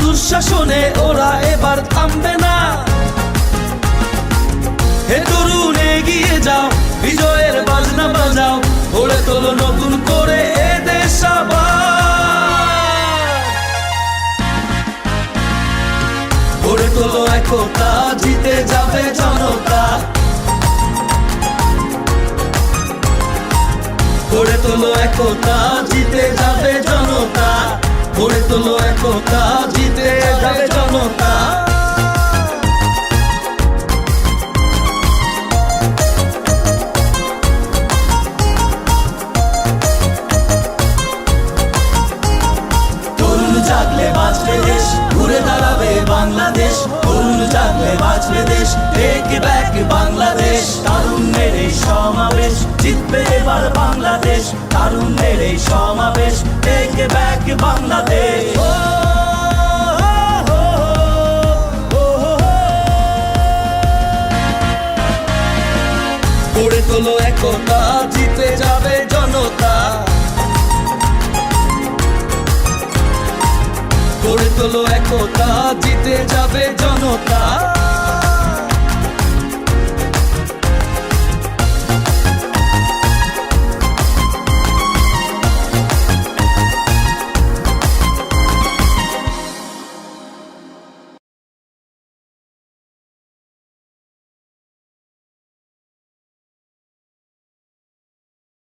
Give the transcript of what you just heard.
দুঃশাসনে ওরা এবার থামবে না। হে তরুণ, এগিয়ে যাও, বিজয়ের বাজনা বাজাও, গড়ে তোলো নতুন করে এ দেশ। গড়ে তোলো একতা, জিতে যাবে জনতা। গড়ে তোলো একতা, জিতে যাবে জনতা। তোলো একতা, জিতে যাবে জনতা। দাঁড়াবে বাংলাদেশ। তরুণ জাগলে বাঁচবে দেশ টেক ব্যাক বাংলাদেশ। তারুণ্যের এই সমাবেশ জিতবে এবার বাংলাদেশ। এই সমাবেশ টেক ব্যাক বাংলাদেশ গড়ে তোলো একতা, জিতে যাবে জনতা। গড়ে তোলো একতা, জিতে যাবে জনতা।